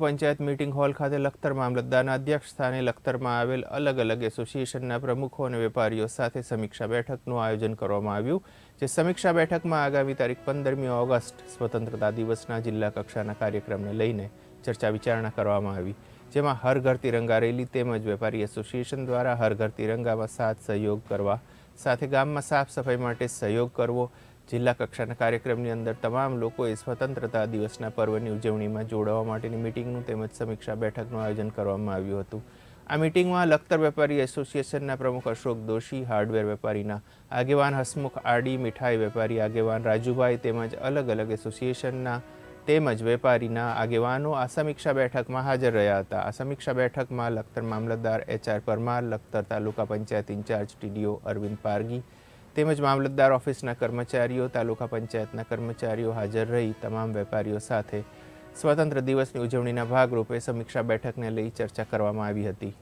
Panchayat meeting hall ખાતે લખતર મામલતદારના અધ્યક્ષ સ્થાને લખતરમાં આવેલ અલગ અલગ એસોસિએશનના પ્રમુખો અને વેપારીઓ સાથે સમીક્ષા બેઠકનું આયોજન કરવામાં આવ્યું, જે સમીક્ષા બેઠકમાં આગામી તારીખ પંદરમી ઓગસ્ટ સ્વતંત્રતા દિવસના જિલ્લા કક્ષાના કાર્યક્રમને લઈને ચર્ચા વિચારણા કરવામાં આવી. જેમાં હર ઘર તિરંગા રેલી તેમજ વેપારી એસોસિએશન દ્વારા હર ઘર તિરંગામાં સાથ સહયોગ કરવા, સાથે ગામમાં સાફ સફાઈ માટે સહયોગ કરવો જિલ્લા કક્ષાના કાર્યક્રમની અંદર તમામ લોકોએ સ્વતંત્રતા દિવસના પર્વની ઉજવણીમાં જોડાવા માટેની મિટિંગનું તેમજ સમીક્ષા બેઠકનું આયોજન કરવામાં આવ્યું હતું. આ મિટિંગમાં લખતર વેપારી એસોસિએશનના પ્રમુખ અશોક દોશી, હાર્ડવેર વેપારીના આગેવાન હસમુખ આડી, મીઠાઈ વેપારી આગેવાન રાજુભાઈ તેમજ અલગ અલગ એસોસિએશનના તેમજ વેપારીના આગેવાનો આ સમીક્ષા બેઠકમાં હાજર રહ્યા હતા. આ સમીક્ષા બેઠકમાં લખતર મામલતદાર HR Parmar, Lakhtar taluka panchayat incharge TDO Arvind Pargi તેમજ મામલતદાર ઓફિસના કર્મચારીઓ, તાલુકા પંચાયતના કર્મચારીઓ હાજર રહી, તમામ વેપારીઓ સાથે સ્વતંત્ર દિવસની ઉજવણીના ભાગરૂપે સમીક્ષા બેઠકને લઈ ચર્ચા કરવામાં આવી હતી.